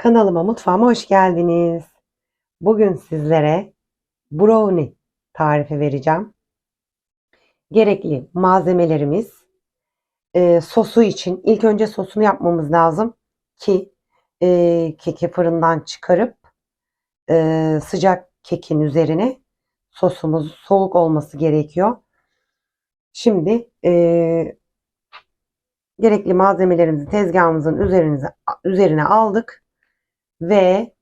Kanalıma, mutfağıma hoş geldiniz. Bugün sizlere brownie tarifi vereceğim. Gerekli malzemelerimiz e, sosu için ilk önce sosunu yapmamız lazım ki e, keki fırından çıkarıp e, sıcak kekin üzerine sosumuz soğuk olması gerekiyor. Şimdi e, gerekli malzemelerimizi tezgahımızın üzerinize, üzerine aldık ve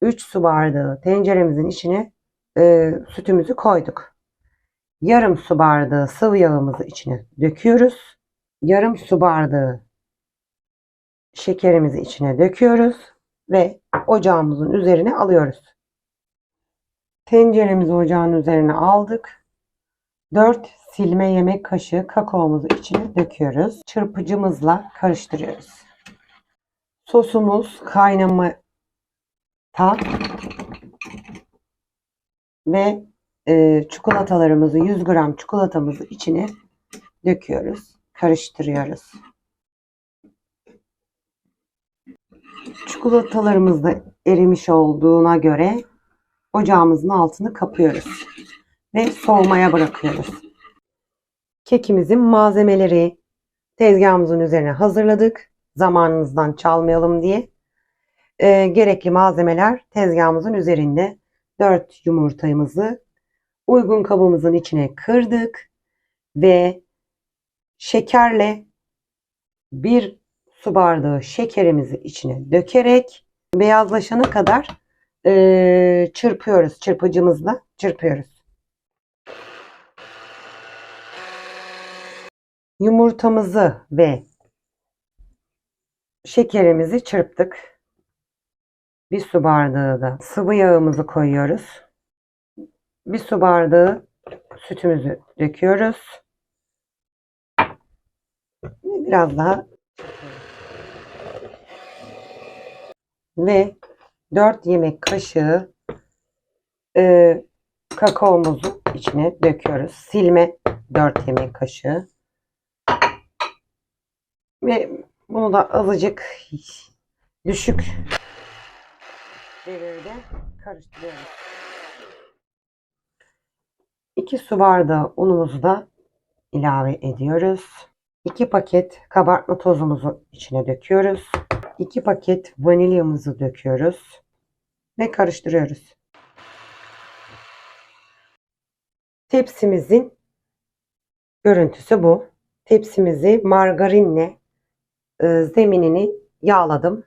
3 su bardağı tenceremizin içine e, sütümüzü koyduk. Yarım su bardağı sıvı yağımızı içine döküyoruz. Yarım su bardağı şekerimizi içine döküyoruz ve ocağımızın üzerine alıyoruz. Tenceremizi ocağın üzerine aldık. 4 silme yemek kaşığı kakaomuzu içine döküyoruz. Çırpıcımızla karıştırıyoruz. Sosumuz kaynama ta ve e, çikolatalarımızı 100 gram çikolatamızı içine döküyoruz. Karıştırıyoruz. Çikolatalarımız da erimiş olduğuna göre ocağımızın altını kapıyoruz ve soğumaya bırakıyoruz. Kekimizin malzemeleri tezgahımızın üzerine hazırladık. Zamanınızdan çalmayalım diye. E, gerekli malzemeler tezgahımızın üzerinde. 4 yumurtamızı uygun kabımızın içine kırdık ve şekerle bir su bardağı şekerimizi içine dökerek beyazlaşana kadar e, çırpıyoruz. Çırpıcımızla çırpıyoruz. Yumurtamızı ve şekerimizi çırptık. Bir su bardağı da sıvı yağımızı koyuyoruz. Bir su bardağı sütümüzü döküyoruz. Biraz daha ve 4 yemek kaşığı e, kakaomuzu içine döküyoruz. Silme 4 yemek kaşığı. Ve bunu da azıcık düşük devirde karıştırıyoruz. 2 su bardağı unumuzu da ilave ediyoruz. 2 paket kabartma tozumuzu içine döküyoruz. 2 paket vanilyamızı döküyoruz ve karıştırıyoruz. Tepsimizin görüntüsü bu. Tepsimizi margarinle e, zeminini yağladım.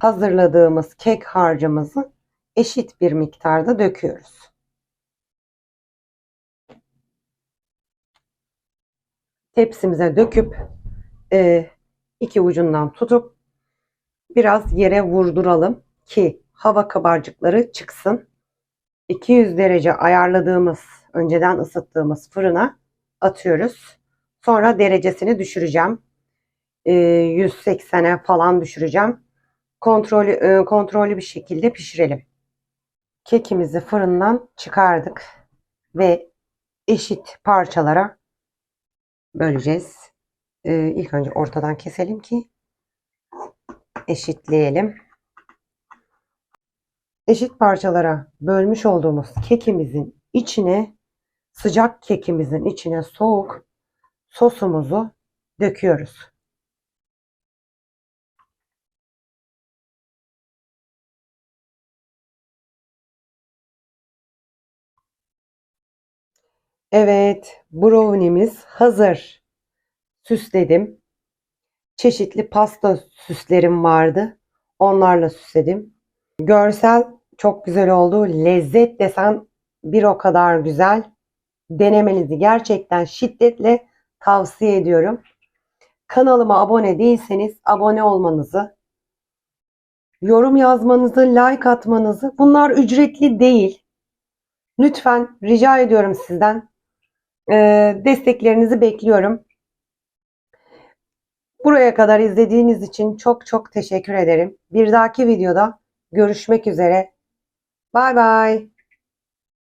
Hazırladığımız kek harcımızı eşit bir miktarda döküyoruz. Tepsimize döküp e, iki ucundan tutup biraz yere vurduralım ki hava kabarcıkları çıksın. 200 derece ayarladığımız, önceden ısıttığımız fırına atıyoruz. Sonra derecesini düşüreceğim. 180'e falan düşüreceğim. Kontrollü, kontrollü bir şekilde pişirelim. Kekimizi fırından çıkardık ve eşit parçalara böleceğiz. İlk önce ortadan keselim ki eşitleyelim. Eşit parçalara bölmüş olduğumuz kekimizin içine sıcak kekimizin içine soğuk sosumuzu döküyoruz. Evet, brownie'miz hazır. Süsledim. Çeşitli pasta süslerim vardı. Onlarla süsledim. Görsel çok güzel oldu. Lezzet desen bir o kadar güzel. Denemenizi gerçekten şiddetle tavsiye ediyorum. Kanalıma abone değilseniz abone olmanızı, yorum yazmanızı, like atmanızı bunlar ücretli değil. Lütfen rica ediyorum sizden. Ee, desteklerinizi bekliyorum. Buraya kadar izlediğiniz için çok çok teşekkür ederim. Bir dahaki videoda görüşmek üzere. Bay bay.